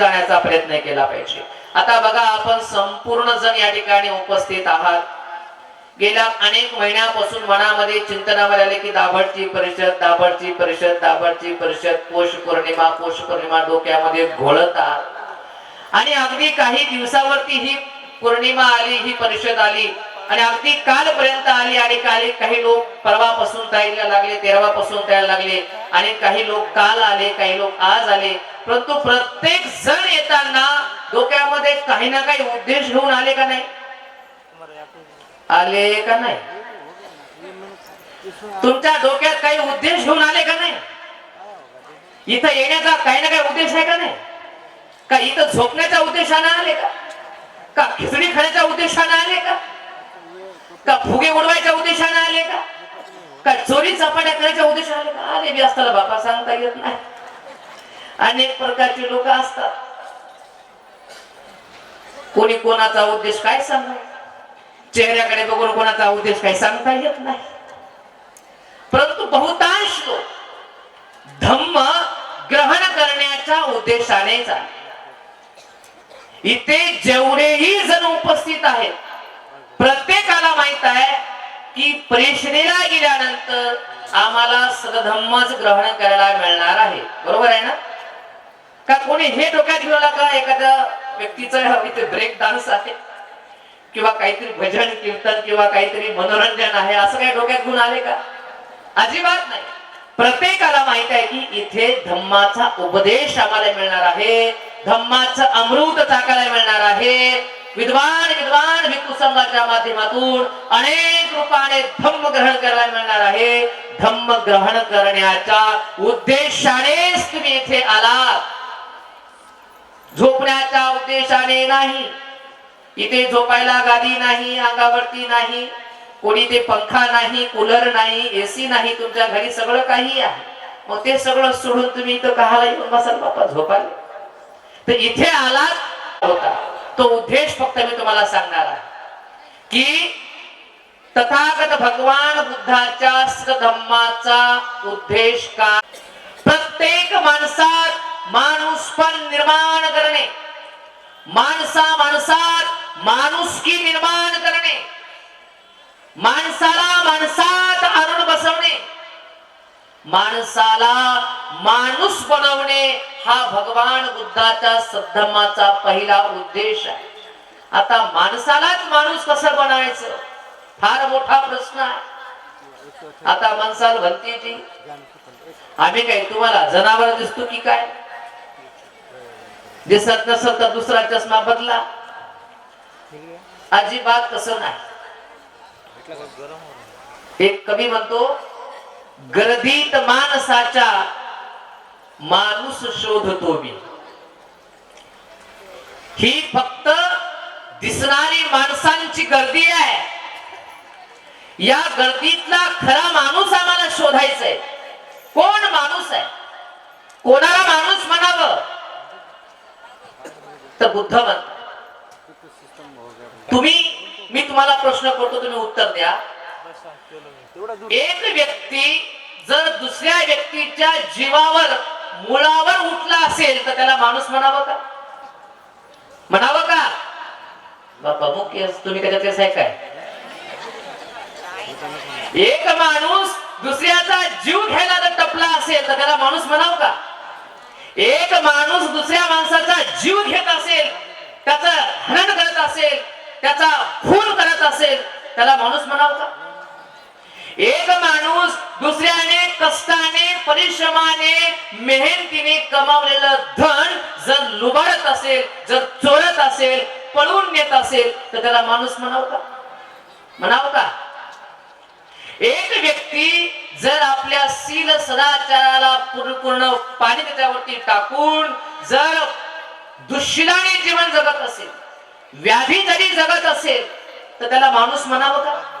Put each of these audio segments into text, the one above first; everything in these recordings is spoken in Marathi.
जाण्याचा प्रयत्न केला पाहिजे. आता बघा आपण संपूर्ण जण या ठिकाणी उपस्थित आहात. गेल्या अनेक महिन्यापासून मनामध्ये चिंतनामध्ये आले की दाभडची परिषद दाभडची परिषद दाभडची परिषद पौष पौर्णिमा पौष पौर्णिमा डोक्यामध्ये घोळतात आणि अगदी काही दिवसावरती ही पौर्णिमा आली ही परिषद आली. आणि अगदी कालपर्यंत आली आणि काही काही लोक परवापासून तयारीला लागले तेरवापासून तयार लागले. आणि काही लोक काल आले काही लोक आज आले. परंतु प्रत्येक जण येताना डोक्यामध्ये काही ना काही उद्देश घेऊन आले का नाही? आले का नाही? तुमच्या डोक्यात काही उद्देश घेऊन आले का नाही? इथं येण्याचा काही ना काही उद्देश आहे का नाही? का इथं झोपण्याच्या उद्देशाने आले का? का खिचडी खाण्याच्या उद्देशाने आले का? का फुगे उडवायच्या उद्देशाने आले का? का चोरी चपाट्या करायच्या उद्देशाने आले का? अरे बी असताना बापा सांगता येत नाही. अनेक प्रकारचे लोक असतात. कोणी कोणाचा उद्देश काय सांगाय चेहऱ्याकडे बघून कोणाचा उद्देश काय सांगता येत नाही. परंतु बहुतांश लोक धम्म ग्रहण करण्याच्या उद्देशाने इथे जेवढेही जण उपस्थित आहेत प्रत्येकाला माहीत आहे की प्रेषणेला गेल्यानंतर आम्हाला सगधम्मच ग्रहण करायला मिळणार आहे. बरोबर आहे ना? का कोणी हे डोक्यात घेऊन का एखाद्या व्यक्तीचा इथे ब्रेक डान्स आहे? किंवा काहीतरी भजन कीर्तन किंवा काहीतरी मनोरंजन आहे असं काही डोक्यात घेऊन आले का? अजिबात नाही. प्रत्येकाला माहीत आहे की इथे धम्माचा उपदेश आम्हाला मिळणार आहे. धम्माचं अमृत टाकायला मिळणार आहे. विद्वान विद्वान भिक्खू संघाच्या माध्यमातून अनेक रूपाने धम्म ग्रहण करायला मिळणार आहे. धम्म ग्रहण करण्याच्या उद्देशानेच तुम्ही इथे आलात. झोपण्याच्या उद्देशाने नाही. इथे झोपायला गादी नाही अंगावरती नाही. कोणी ते पंखा नाही कूलर नाही एसी नाही तुमच्या घरी सगळं काही आहे. मग ते सगळं सोडून तुम्ही इथं कहाला येऊन बसाल बापा झोपायला तर इथे आलात. होता तो उद्देश फक्त मी तुम्हाला सांगणार आहे. की तथागत भगवान बुद्धाच्या धम्माचा उद्देश का? प्रत्येक माणसात माणूसपण निर्माण करणे. माणसा माणसात माणुसकी निर्माण करणे. माणसाला माणसात आणून बसवणे. माणसाला माणूस बनवणे हा भगवान बुद्धाच्या सद्धमाचा पहिला उद्देश आहे. आता माणसालाच माणूस कसं बनायचं? फार मोठा प्रश्न आहे. आता माणसाला म्हणते जी आम्ही काय तुम्हाला जनावर दिसतो की काय? दिसत नसल तर दुसरा चष्मा बदला. अजिबात तसं नाही. एक कवी म्हणतो गर्दीत माणसाच्या माणूस शोधतो मी. ही फक्त दिसणारी माणसांची गर्दी आहे. या गर्दीतला खरा माणूस आम्हाला शोधायचा आहे कोण माणूस आहे? कोणाला माणूस म्हणावं? तर बुद्ध म्हणतात तुम्ही मी तुम्हाला प्रश्न करतो तुम्ही उत्तर द्या. एक व्यक्ती जर दुसऱ्या व्यक्तीच्या जीवावर मुळावर उठला असेल तर त्याला माणूस म्हणावं का? म्हणावं का? बाबा मुख्य तुम्ही त्याच्यात कसं आहे काय? एक माणूस दुसऱ्याचा जीव घ्यायला जर टपला असेल तर त्याला माणूस म्हणावं का? एक माणूस दुसऱ्या माणसाचा जीव घेत असेल त्याचं हरण करत असेल त्याचा खून करत असेल त्याला माणूस म्हणावं का? एक माणूस दुसऱ्याने कष्टाने परिश्रमाने मेहनतीने कमावलेलं धन जर लुबाडत असेल जर चोरत असेल पळवून नेत असेल तर त्याला माणूस म्हणाव का म्हणाव का एक व्यक्ती जर आपल्या शील सदाचाराला पूर्ण पूर्ण पाणी त्याच्यावरती टाकून जर दुश्शिलाने जीवन जगत असेल व्याधी जरी जगत असेल तर त्याला माणूस म्हणावं का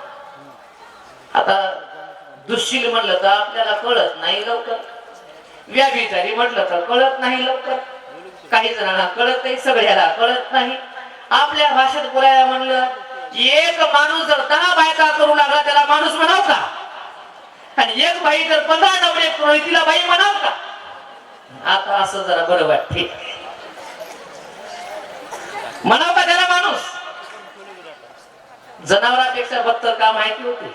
आता दुश्शील म्हणलं तर आपल्याला कळत नाही लवकर. व्याभिचारी म्हटलं तर कळत नाही लवकर. काही जणांना कळत नाही सगळ्याला कळत नाही. आपल्या भाषेत बोलायला म्हणलं एक माणूस जर दहा बायका करू लागला त्याला माणूस म्हणाव का आणि एक बाई जर पंधरा नवरे करू तिला बाई म्हणाव का आता असं जरा बरं वाटते म्हणाव का त्याला माणूस. जनावरांपेक्षा बत्तर का माहिती होती?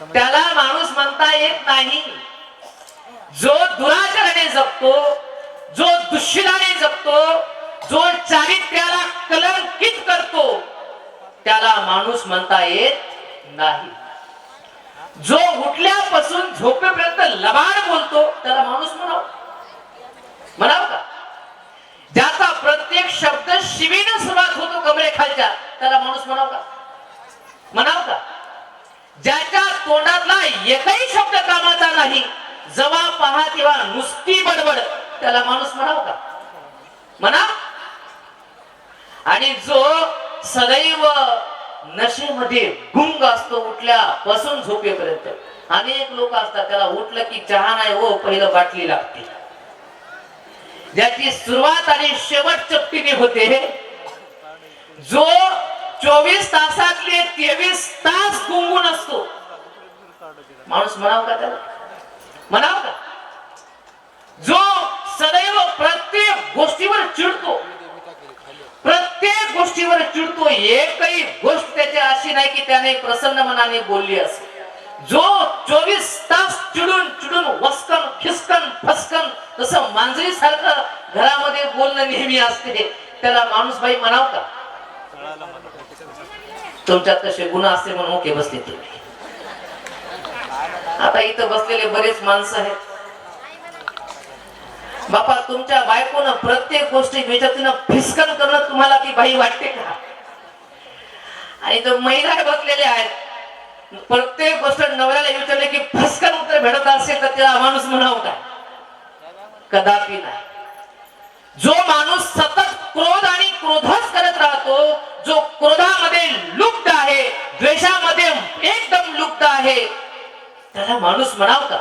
त्याला माणूस म्हणता येत नाही. जो दुराचाराने जगतो जो दुश्शीलाने जगतो जो चारित्र्याला कलंकित करतो त्याला माणूस म्हणता येत नाही. जो उठल्यापासून झोपेपर्यंत लबाड बोलतो त्याला माणूस म्हणाव. म्हणाव का? ज्याचा प्रत्येक शब्द शिवीनं सुरुवात होतो कमरेखालच्या त्याला माणूस म्हणाव का? म्हणाव का? ज्याच्या तोंडातला एकही शब्द कामाचा नाही जवा पहा तेव्हा नुसती बडबड. त्याला माणूस म्हणाव का? म्हणा. आणि जो सदैव नशेमध्ये गुंग असतो उठल्यापासून झोपेपर्यंत. अनेक लोक असतात त्याला उठलं की चहा नाही हो पहिलं बाटली लागते. ज्याची सुरुवात आणि शेवट चपटीने होते. जो चोवीस तासातले तेवीस तास गुंगून असतो. माणूस म्हणाव का त्याला? म्हणाव का? जो सदैव प्रत्येक गोष्टीवर चिडतो. प्रत्येक गोष्टीवर चिडतो एकही गोष्ट त्याची अशी नाही की त्याने प्रसन्न मनाने बोलली असेल. जो चोवीस तास चिडून चिडून वस्कन खिसकन फसकन तसं मांजरी सारखं घरामध्ये बोलणं नेहमी असते. त्याला माणूस बाई म्हणाव का? तुमच्यात कसे गुन्हा असते म्हणून ओके बसले तुम्ही. आता इथं बसलेले बरेच माणसं आहेत. बापा तुमच्या बायकोनं प्रत्येक गोष्टी विचारतीनं फिसकन करणं तुम्हाला ती बाई वाटते का? आणि तो महिला बसलेले आहेत प्रत्येक गोष्ट नवऱ्याला विचारले की फसकन उत्तर भेटत असेल तर त्याला माणूस म्हणावं काय? कदापि नाही. जो माणूस सतत क्रोध आणि क्रोधच करत राहतो. जो क्रोधामध्ये लुप्त आहे द्वेषामध्ये एकदम लुप्त आहे त्याला माणूस म्हणाव का?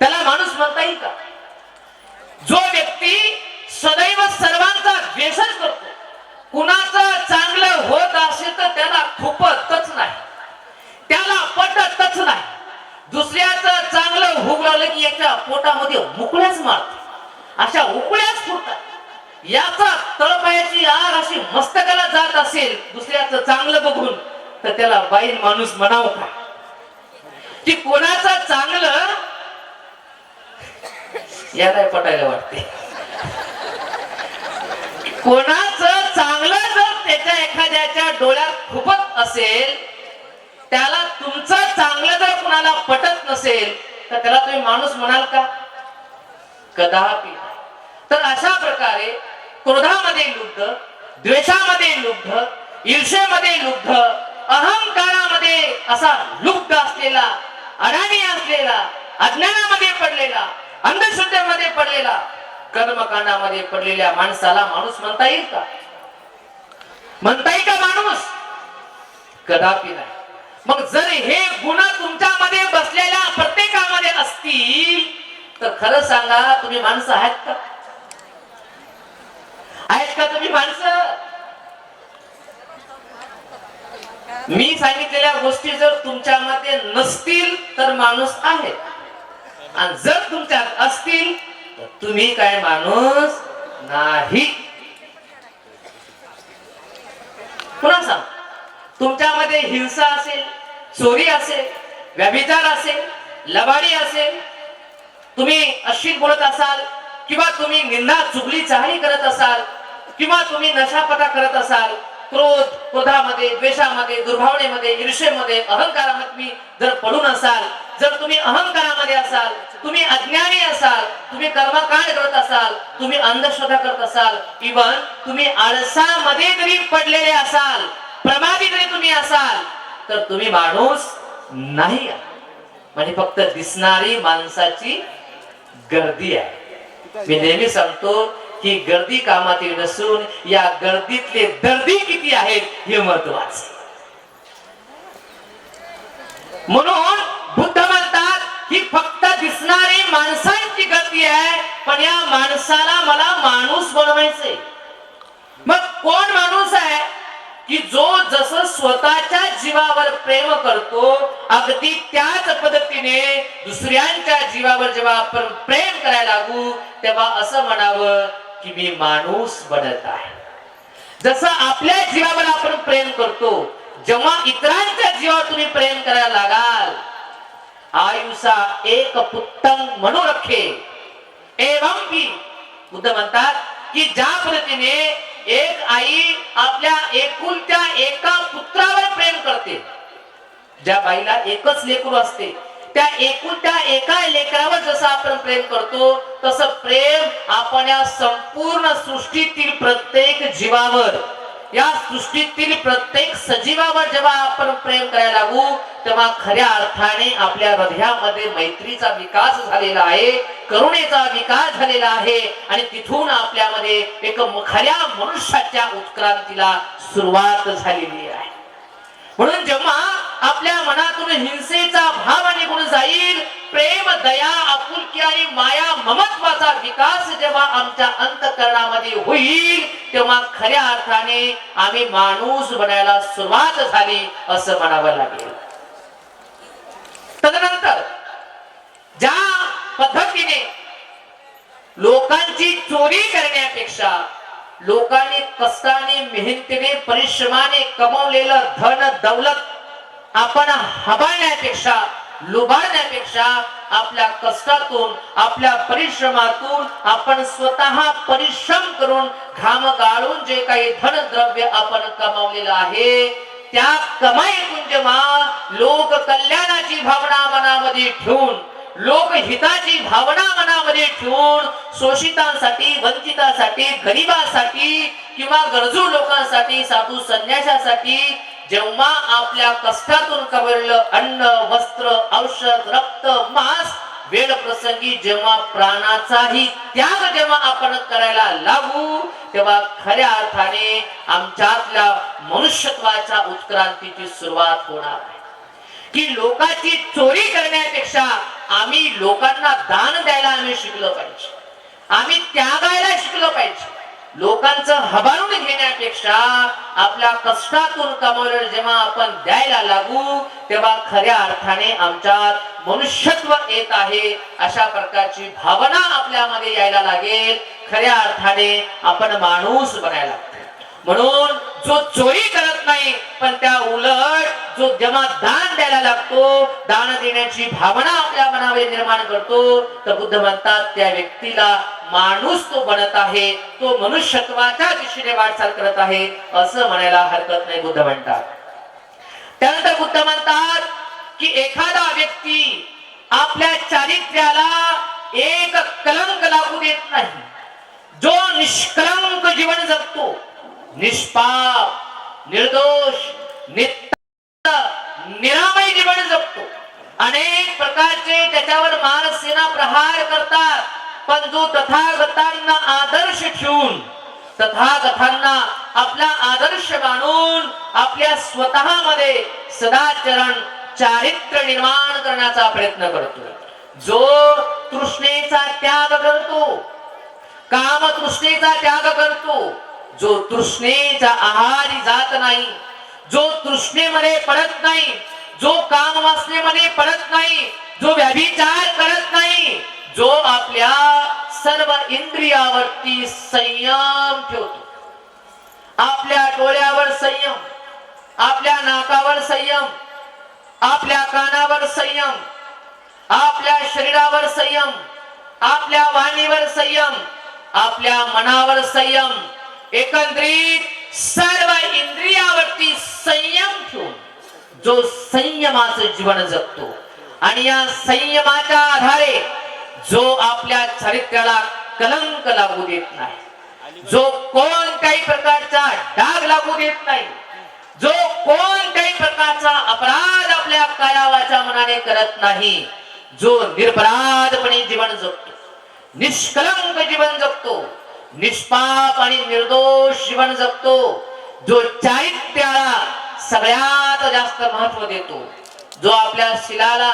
त्याला माणूस म्हणता येईल का? जो व्यक्ती सदैव सर्वांचा द्वेषच करतो कुणाचं चांगलं होत असेल तर त्याला खुपतच नाही त्याला पटतच नाही. दुसऱ्याचं चांगलं होऊ लागलं की याच्या पोटामध्ये मुकळ्याच मारत. अशा उकळ्याच फुटतात याचा तळपायाची आर अशी मस्तकाला जात असेल दुसऱ्याचं चांगलं बघून तर त्याला बाईल माणूस म्हणावं का? की कोणाचं चांगलं याला पटायला वाटते. कोणाचं चांगलं जर त्याच्या एखाद्याच्या डोळ्यात खुपत असेल त्याला तुमचं चांगलं जर कुणाला पटत नसेल तर त्याला तुम्ही माणूस म्हणाल का? कदापि. तर अशा प्रकारे क्रोधामध्ये लुब्ध द्वेषामध्ये लुब्ध ईर्षेमध्ये लुब्ध अहंकारामध्ये असा लुब्ध असलेला अडाणी असलेला अज्ञानामध्ये पडलेला अंधश्रद्धेमध्ये पडलेला कर्मकांडामध्ये पडलेल्या माणसाला माणूस म्हणता येईल का? म्हणता येईल का माणूस? कदापि नाही. मग जर हे गुण तुमच्यामध्ये बसलेल्या प्रत्येकामध्ये असतील तर खरं सांगा तुम्ही माणसं आहेत का? आहेत का तुम्ही माणसं? मी सांगितलेल्या गोष्टी जर तुमच्यामध्ये नसतील तर माणूस आहे. आणि जर तुमच्यात असतील तर तुम्ही काय माणूस नाही. पुन्हा सांग. तुमच्यामध्ये हिंसा असेल चोरी असेल व्यभिचार असेल लबाडी असेल तुम्ही अश्विन बोलत असाल किंवा तुम्ही निंदा चुगली चाहणी करत असाल किंवा तुम्ही नशापता करत असाल क्रोध क्रोधामध्ये द्वेषामध्ये दुर्भावनेमध्ये ईर्षेमध्ये अहंकारामध्ये जर पडून असाल जर तुम्ही अहंकारामध्ये असाल तुम्ही अज्ञानी असाल तुम्ही कर्मकांड करत असाल तुम्ही अंधश्रद्धा करत असाल इवन तुम्ही आळसामध्ये जरी पडलेले असाल प्रमादी जरी तुम्ही असाल तर तुम्ही माणूस नाही म्हणजे फक्त दिसणारी माणसाची गर्दी आहे. मी नेहमी सांगतो ही गर्दी कामातील नसून या गर्दीतले दर्दी किती आहेत हे महत्वाचं. म्हणून बुद्ध म्हणतात ही फक्त दिसणारी माणसांची गर्दी आहे पण या माणसाला मला माणूस बनवायचे मग कोण माणूस आहे? की जो जसं स्वतःच्या जीवावर प्रेम करतो अगदी त्याच पद्धतीने दुसऱ्यांच्या जीवावर जेव्हा आपण प्रेम करायला लागू तेव्हा असं म्हणावं की मी माणूस बनत आहे. जसं आपल्या जीवावर आपण प्रेम करतो जेव्हा इतरांच्या जीवावर तुम्ही प्रेम करायला लागाल आयुषा एक पुत्तम म्हणू रखे. एवं की बुद्ध म्हणतात की ज्या पद्धतीने एक आई आपल्या एकुलत्या एका पुत्रावर प्रेम करते. ज्या बाईला एकच लेकरू असते त्या एकूण त्या एका लेकरावर जसं आपण प्रेम करतो तसं प्रेम आपण या संपूर्ण सृष्टीतील प्रत्येक जीवावर या सृष्टीतील प्रत्येक सजीवावर जेव्हा आपण प्रेम करायला लागू तेव्हा खऱ्या अर्थाने आपल्या हृदयामध्ये मैत्रीचा विकास झालेला आहे करुणेचा विकास झालेला आहे आणि तिथून आपल्यामध्ये एक खऱ्या मनुष्याच्या उत्क्रांतीला सुरुवात झालेली आहे. म्हणून जेव्हा आपल्या मनातून हिंसेचा भाव निघून जाईल. प्रेम दया आपुलकी आणि माया ममत्वाचा विकास जेव्हा आमच्या अंतकरणामध्ये होईल तेव्हा खऱ्या अर्थाने आम्ही माणूस बनायला सुरुवात झाली असं म्हणावं लागेल. तदनंतर ज्या पद्धतीने लोकांची चोरी करण्यापेक्षा लोकांनी कष्टाने मेहनतीने परिश्रमाने कमवलेलं धन दौलत आपण हबाळण्यापेक्षा लुबाडण्यापेक्षा आपल्या कष्टातून आपल्या परिश्रमातून आपण स्वतः परिश्रम करून घाम गाळून जे काही धन द्रव्य आपण कमावलेलं आहे त्या कमाईतून जेव्हा लोक कल्याणाची भावना मनामध्ये ठेवून लोकहिताची भावना मनामध्ये ठेवून शोषितांसाठी वंचितांसाठी गरिबांसाठी किंवा गरजू लोकांसाठी साधू संन्यासासाठी जेव्हा आपल्या कष्टातून कबरलं अन्न वस्त्र औषध रक्त मांस वेळ प्रसंगी जेव्हा प्राणाचाही त्याग जेव्हा आपण करायला लागू तेव्हा खऱ्या अर्थाने आमच्यातल्या मनुष्यत्वाच्या उत्क्रांतीची सुरुवात होणार की लोकांची चोरी करण्यापेक्षा आम्ही लोकांना दान द्यायला आम्ही शिकलो पाहिजे. आम्ही त्यागायला शिकलो पाहिजे. लोकांचं हबारून घेण्यापेक्षा आपल्या कष्टातून कमवलेलं जेव्हा आपण द्यायला लागू तेव्हा खऱ्या अर्थाने आमच्यात मनुष्यत्व येत आहे. अशा प्रकारची भावना आपल्यामध्ये यायला लागेल. खऱ्या अर्थाने आपण माणूस बनायला म्हणून जो चोरी करत नाही पण त्या उलट जो जेव्हा दान द्यायला लागतो दान देण्याची भावना आपल्या मनामध्ये निर्माण करतो तर बुद्ध म्हणतात त्या व्यक्तीला माणूस तो बनत आहे तो मनुष्यत्वाच्या दिशेने वाटचाल करत आहे असं म्हणायला हरकत नाही बुद्ध म्हणतात. त्यानंतर बुद्ध म्हणतात की एखादा व्यक्ती आपल्या चारित्र्याला एक कलंक लागू देत नाही. जो निष्कलंक जीवन जगतो निष्पाप निर्दोष नित्य निरामय जीवन जगतो. अनेक प्रकारचे त्याच्यावर मानसेना प्रहार करतात. पण जो तथागतांना आदर्श ठेवून तथागतांना आपला आदर्श मानून आपल्या स्वतःमध्ये सदाचरण चारित्र्य निर्माण करण्याचा प्रयत्न करतो जो तृष्णेचा त्याग करतो काम तृष्णेचा त्याग करतो जो तृष्णेचा आहारी जात नाही जो तृष्णेमध्ये पडत नाही जो काम वासनेमध्ये पडत नाही जो व्यभिचार करत नाही जो आपल्या सर्व इंद्रियावरती संयम ठेवतो. आपल्या डोळ्यावर संयम आपल्या नाकावर संयम आपल्या कानावर संयम आपल्या शरीरावर संयम आपल्या वाणीवर संयम आपल्या मनावर संयम एकंदरीत सर्व इंद्रियावरती संयम ठेवून जो संयमाचं जीवन जगतो. आणि या संयमाच्या आधारे जो आपल्या चारित्र्याला कलंक लागू देत नाही जो कोणत्याही प्रकारचा डाग लागू देत नाही जो कोणत्याही प्रकारचा अपराध आपल्या कायावाच्या मनाने करत नाही जो निर्पराधपणे जीवन जगतो निष्कलंक जीवन जगतो निष्पाप आणि निर्दोष जीवन जगतो जो चारित्र्याला सगळ्यात जास्त महत्त्व देतो जो आपल्या शिलाला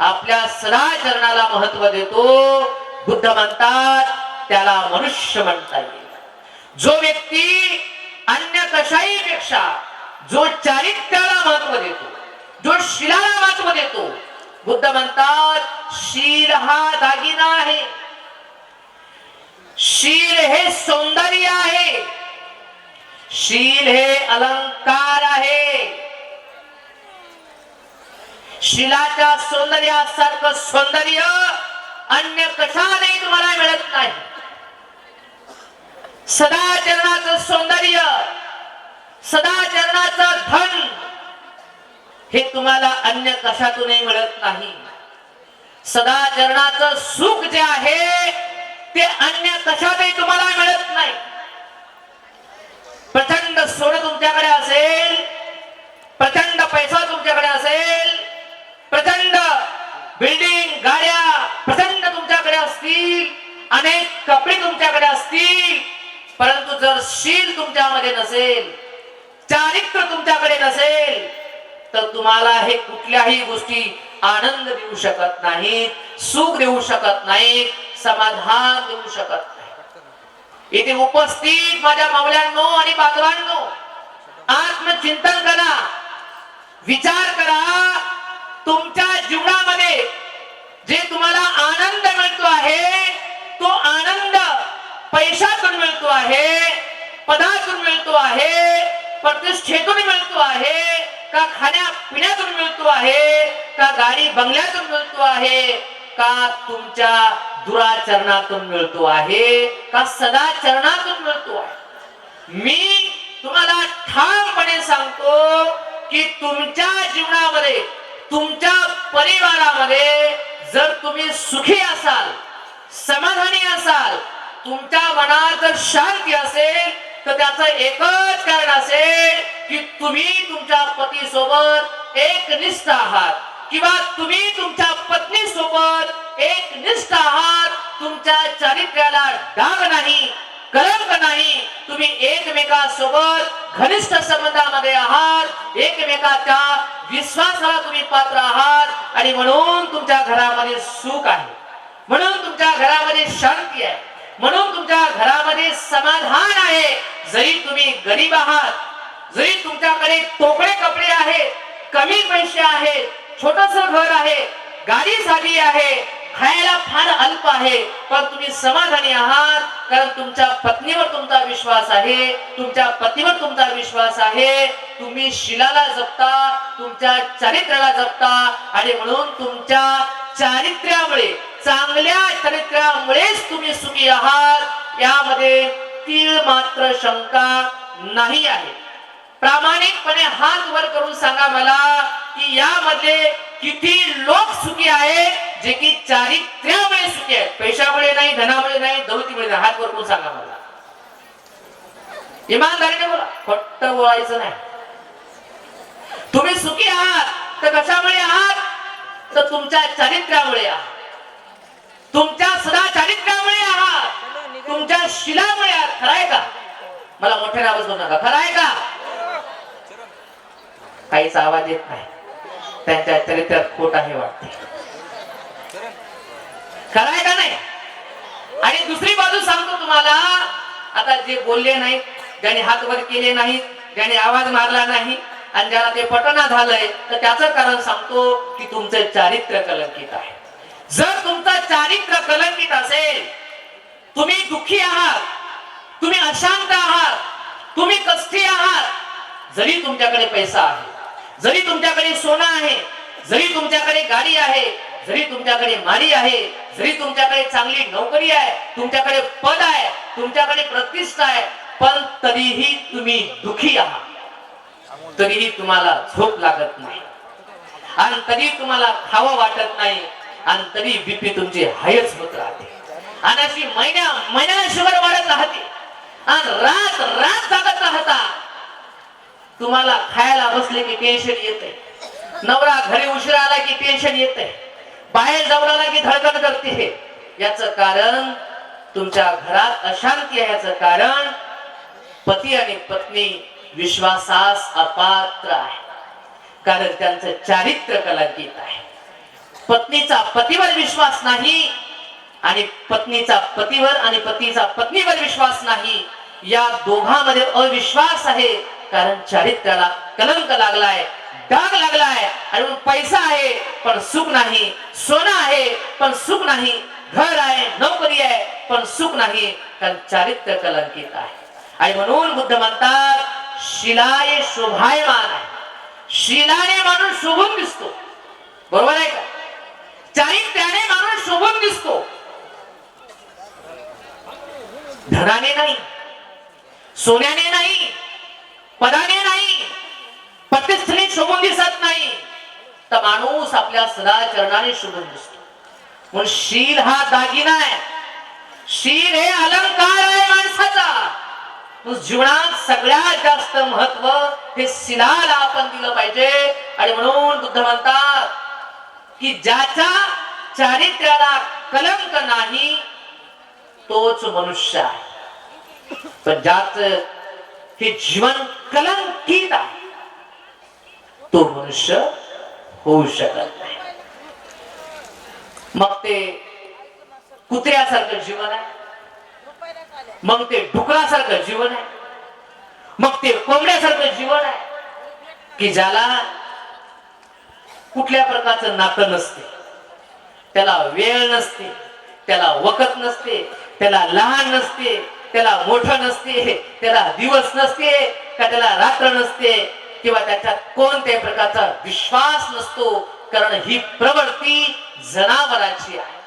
आपल्या सदाचरणाला महत्त्व देतो. बुद्ध म्हणतात त्याला मनुष्य म्हणता येईल. जो व्यक्ती अन्य कशाही पेक्षा जो चारित्र्याला महत्त्व देतो जो शिलाला महत्त्व देतो बुद्ध म्हणतात शील हा दागिना आहे. शील हे सौंदर्य आहे. शील हे अलंकार आहे. शिलाच्या सौंदर्यासारखं सौंदर्य अन्य कशालाही तुम्हाला मिळत नाही. सदाचरणाचं सौंदर्य सदाचरणाचं धन हे तुम्हाला अन्य कशातूनही मिळत नाही. सदाचरणाचं सुख जे आहे ते अन्य कशातही तुम्हाला मिळत नाही. प्रचंड सोनं तुमच्याकडे असेल प्रचंड पैसा तुम असेल प्रचंड बिल्डिंग गाड्या प्रचंड तुमच्याकडे असतील अनेक कपडे तुमच्याकडे असतील परंतु जर शील तुमच्यामध्ये नसेल चारित्र्य तुमच्याकडे नसेल तर तुम्हाला हे कुठल्याही गोष्टी आनंद देऊ शकत नाहीत सुख देऊ शकत नाहीत समाधान देऊ शकत नाही इथे उपस्थित माझ्या मावल्यांनो आणि बांधवांनो आत्मचिंतन करा विचार करा तुमच्या जीवनामध्ये जे तुम्हाला आनंद मिळतो आहे तो आनंद पैशातून मिळतो आहे पदातून मिळतो आहे प्रतिष्ठेतून मिळतो आहे का खाण्या पिण्यातून मिळतो आहे का गाडी बंगल्यातून मिळतो आहे का तुमच्या दुराचरणातून मिळतो आहे का सदाचरणातून मिळतो आहे? मी तुम्हाला ठामपणे सांगतो की तुमच्या जीवनामध्ये तुमच्या परिवारामध्ये जर तुम्ही सुखी असाल समाधानी असाल तुमच्या मनात जर शांती असेल तर त्याचं एकच कारण असेल की तुम्ही तुमच्या पती सोबत एक निष्ठ आहात. किंवा तुम्ही तुमच्या पत्नी सोबत एकनिष्ठ आहात. तुमच्या चारित्र्याला डाग नाही कलंक नाही. तुम्ही एकमेकासोबत घनिष्ठ संबंधामध्ये आहात. एकमेकाच्या विश्वासाला तुम्ही पात्र आहात. आणि म्हणून तुमच्या घरामध्ये सुख आहे. म्हणून तुमच्या घरामध्ये शांती आहे. म्हणून तुमच्या घरामध्ये समाधान आहे. जरी तुम्ही गरीब आहात जरी तुमच्याकडे तोकडे कपडे आहेत कमी पैसे आहेत छोटस घर आहे गाडी साधी आहे खायला फार अल्प आहे पण तुम्ही समाधानी आहात कारण तुमच्या पत्नीवर तुमचा विश्वास आहे तुमच्या पतीवर तुमचा विश्वास आहे तुम्ही शिलाला जपता तुमच्या चारित्र्याला जपता आणि म्हणून तुमच्या चारित्र्यामुळे चांगल्या चारित्र्यामुळेच तुम्ही सुखी आहात यामध्ये तीळ मात्र शंका नाही आहे. प्रामाणिकपणे हात वर करून सांगा मला की यामध्ये किती लोक सुखी आहेत जे की चारित्र्यामुळे सुखी आहेत. पैशामुळे नाही धनामुळे नाही दौतीमुळे नाही. हात वर करून सांगा मला. इमानदारीने बोला. फट्ट बोलायचं नाही. तुम्ही सुखी आहात तर कशामुळे आहात? तर तुमच्या चारित्र्यामुळे आहात. तुमच्या सदा चारित्र्यामुळे आहात. तुमच्या शिलामुळे आहात. खराय आहे का? मला मोठ्या आवाज करू नका. खराय आहे का? काहीच आवाज येत नाही. त्यांच्या चरित्रात खोट आहे वाटते. खरं आहे का नाही? आणि दुसरी बाजू सांगतो तुम्हाला. आता जे बोलले नाहीत ज्याने हात वर केले नाहीत ज्याने आवाज मारला नाही आणि ज्याला ते पटना झालंय तर त्याचं कारण सांगतो की तुमचं चारित्र्य कलंकित आहे. जर तुमचं चारित्र्य कलंकित असेल तुम्ही दुःखी आहात तुम्ही अशांत आहात तुम्ही कष्टी आहात जरी तुमच्याकडे पैसा आहे जरी तुमच्याकडे सोनं आहे जरी तुमच्याकडे गाडी आहे जरी तुमच्याकडे माडी आहे जरी तुमच्याकडे चांगली नोकरी आहे तुमच्याकडे पद आहे तुमच्याकडे प्रतिष्ठा आहे पण तरीही तुम्ही दुखी आहात. तरीही तुम्हाला झोप लागत नाही. आणि तरी तुम्हाला खावं वाटत नाही आणि तरी बीपी तुमची हायच होत राहते. आणि अशी महिन्या महिन्याला वाढत राहते. आणि रात रात जागत राहता. तुम्हाला खायला बसले की टेन्शन येते नवरा घरी उशिरा आला की टेन्शन येते बाहेर जाऊन आला की धडकड करते याच कारण तुमच्या घरात अशांती आहे याच कारण पती आणि पत्नी विश्वासास अपात्र आहे. कारण त्यांचं चारित्र्य कलंकित आहे. पत्नीचा पतीवर विश्वास नाही आणि पत्नीचा पतीवर आणि पतीचा पत्नीवर विश्वास नाही. या दोघांमध्ये अविश्वास आहे. कारण चारित्र्याला कलंक लागलाय डाग लागलाय. आणि पैसा आहे पण सुख नाही. सोनं आहे पण सुख नाही. घर आहे नोकरी आहे पण सुख नाही. कारण चारित्र्य कलंकित आहे. आणि म्हणून बुद्ध म्हणतात शिलाय शोभायमान आहे. शिलाने माणूस शोभून दिसतो. बरोबर आहे का? चारित्र्याने माणूस शोभून दिसतो. धनाने नाही सोन्याने नाही पदाने नाही प्रतिष्ठेने शोभून दिसत नाही. तर माणूस आपल्या सदा चरणाने शोभून दिसतो. म्हणून शील हा दागिना आहे. शील हे अलंकार आहे माणसाचा. जीवनात सगळ्यात जास्त महत्त्व हे शिलाला आपण दिलं पाहिजे. आणि म्हणून बुद्ध म्हणतात की ज्याच्या चारित्र्याला कलंक नाही तोच मनुष्य आहे. पण ज्याच हे जीवन कलंकित आहे. तो मनुष्य होऊ शकत नाही. मग ते कुत्र्यासारखं जीवन आहे. मग ते डुकरासारखं जीवन आहे. मग ते कोंबड्यासारखं जीवन आहे. की ज्याला कुठल्या प्रकारचं नातं नसते. त्याला वेळ नसते. त्याला वखत नसते. त्याला लहान नसते. त्याला मोठं नसते त्याला दिवस नसते का त्याला रात्र नसते किंवा त्याच्यात कोणत्याही प्रकारचा विश्वास नसतो कारण ही प्रवृत्ती जनावराची आहे.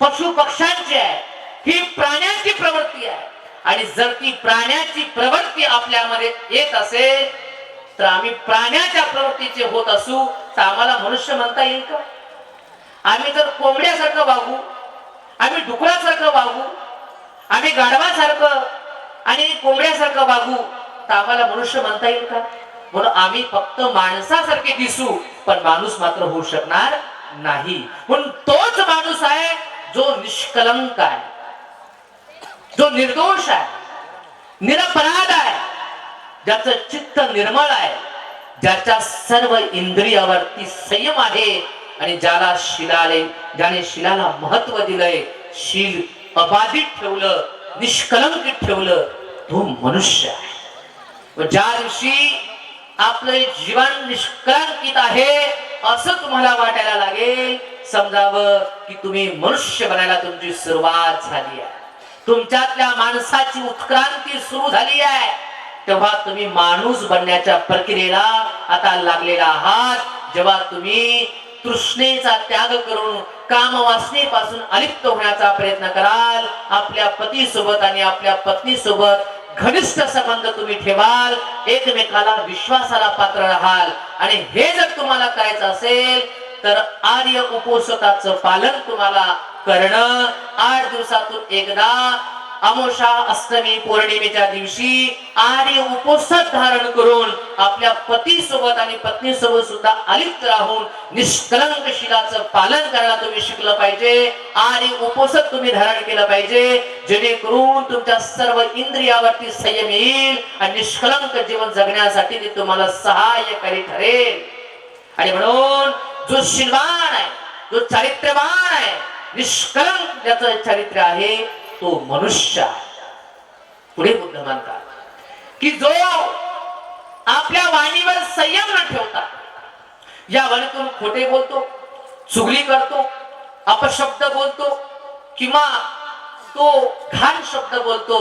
पशु पक्ष्यांची आहे. ही प्राण्यांची प्रवृत्ती आहे. आणि जर ती प्राण्याची प्रवृत्ती आपल्यामध्ये येत असेल तर आम्ही प्राण्याच्या प्रवृत्तीचे होत असू तर आम्हाला मनुष्य म्हणता येईल का? आम्ही जर कोंबड्यासारखं वागू आम्ही डुकरासारखं वागू आम्ही गाढवासारखं आणि कोंबड्यासारखं वागू तर आम्हाला मनुष्य म्हणता येईल का? म्हणून आम्ही फक्त माणसासारखे दिसू पण माणूस मात्र होऊ शकणार नाही. म्हणून तोच माणूस आहे जो निष्कलंक आहे. जो निर्दोष आहे निरपराध आहे ज्याचं चित्त निर्मळ आहे ज्याच्या सर्व इंद्रियावरती संयम आहे आणि ज्याला शिलाले ज्याने शिलाला महत्त्व दिलंय शील अबाधित ठेवलं निष्कलंकित ठेवलं तो मनुष्य आहे. ज्या दिवशी आपलं जीवन निष्कलंकित आहे असं तुम्हाला वाटायला लागेल समजावं की तुम्ही मनुष्य बनायला तुमची सुरुवात झाली आहे. तुमच्यातल्या माणसाची उत्क्रांती सुरू झाली आहे. तेव्हा तुम्ही माणूस बनण्याच्या प्रक्रियेला आता लागलेला आहात. जेव्हा तुम्ही तृष्णेचा त्याग करून कामवासनेपासून अलिप्त होण्याचा प्रयत्न कराल. आपल्या पती सोबत आणि आपल्या पत्नी सोबत घनिष्ठ संबंध तुम्ही ठेवाल. एकमेकाला विश्वासाला पात्र राहाल. आणि हे जर तुम्हाला करायचं असेल तर आर्य उपोषकाचं पालन तुम्हाला करणं. आठ दिवसातून एकदा अमोषा अष्टमी पौर्णिमेच्या दिवशी आणि उपोषक धारण करून आपल्या पती सोबत आणि पत्नी सोबत सुद्धा अलिप्त राहून निष्कलंक शिलाचं पालन करायला तुम्ही शिकलं पाहिजे. आणि उपोषक तुम्ही धारण केलं पाहिजे. जेणेकरून तुमच्या सर्व इंद्रियावरती संयम येईल आणि निष्कलंक जीवन जगण्यासाठी ते तुम्हाला सहाय्यकारी ठरेल. आणि म्हणून जो शिलवान आहे जो चारित्र्यवान आहे निष्कलंक ज्याचं चारित्र्य आहे तो मनुष्य पुढे बुद्ध मानतात की जो आपल्या वाणीवर संयम न ठेवता या वाणीतून खोटे बोलतो चुगली करतो अपशब्द बोलतो किंवा तो घाण शब्द बोलतो